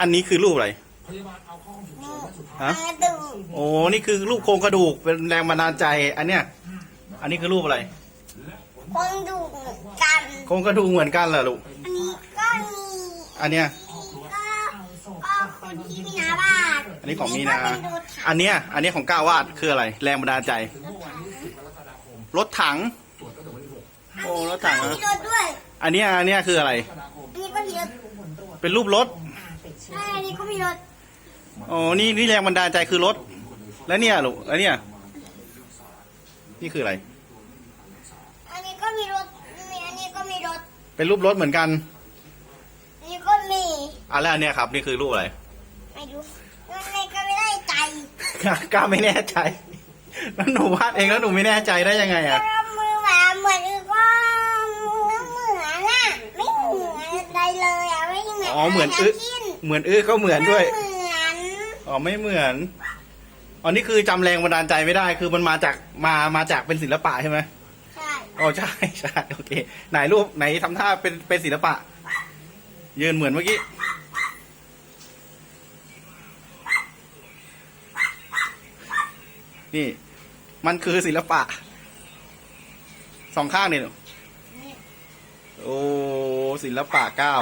อันนี้คือรูปอะไรนี่ฮะกระดูกโอ้นี่คือรูปโครงกระดูกเป็นแรงบันดาลใจ อันเนี้ย อันนี้คือรูปอะไรคนดูเหมือนกันโครงกระดูกเหมือนกันเหรอลูกอันนี้ก็มีอันเนี้ยก็ก็คนที่มีนาบ้านอันนี้ของมีนาก็เป็นรถถังอันเนี้ย อันเนี้ยของก้าวาดคืออะไร แรงบันดาลใจ รถถัง โอ้ รถถังก็อะมีรถด้วยอันเนี้ยอันเนี้ยคืออะไรอันนี้ก็มีรถเป็นรูปรถ ใช่อันนี้ก็มีรถอ๋อนี่นี่แรงบันดาลใจคือรถ แล้วเนี่ยลูกแล้วเนี่ย นี่คืออะไร อันนี้ก็มีรถมีอันนี้ก็มีรถเป็นรูปรถเหมือนกันอันนี้ก็มีอะแล้วอันเนี้ยครับ นี่คือรูปอะไร ไม่รู้อะไรก็ไม่ได้ใจก้าไม่แน่ใจ แล้วหนูวาดเองแล้วหนูไม่แน่ใจได้ยังไงก็อะมือหมาเหมือนอื่นก็เหมือนอะไม่เหมือนอะไรเลยอะไม่เหมือนอ๋อเหมือนะไรอื้อทั้งสิ้น เหมือนอื้อก็เหมือนด้วยไม่เหมือนอ๋อไม่เหมือนอ๋อนี่คือจำแรงบันดาลใจไม่ได้ คือมันมาจากมามาจากเป็นศิลปะใช่ไหมใช่อ๋อใช่ใช่โอเค ไหนรูปไหนทำท่าเป็นเป็นศิลปะ ยืนเหมือนเมื่อกี้นี่ มันคือศิลปะ สองข้างนี่หนูโอ้ศิลปะเก้า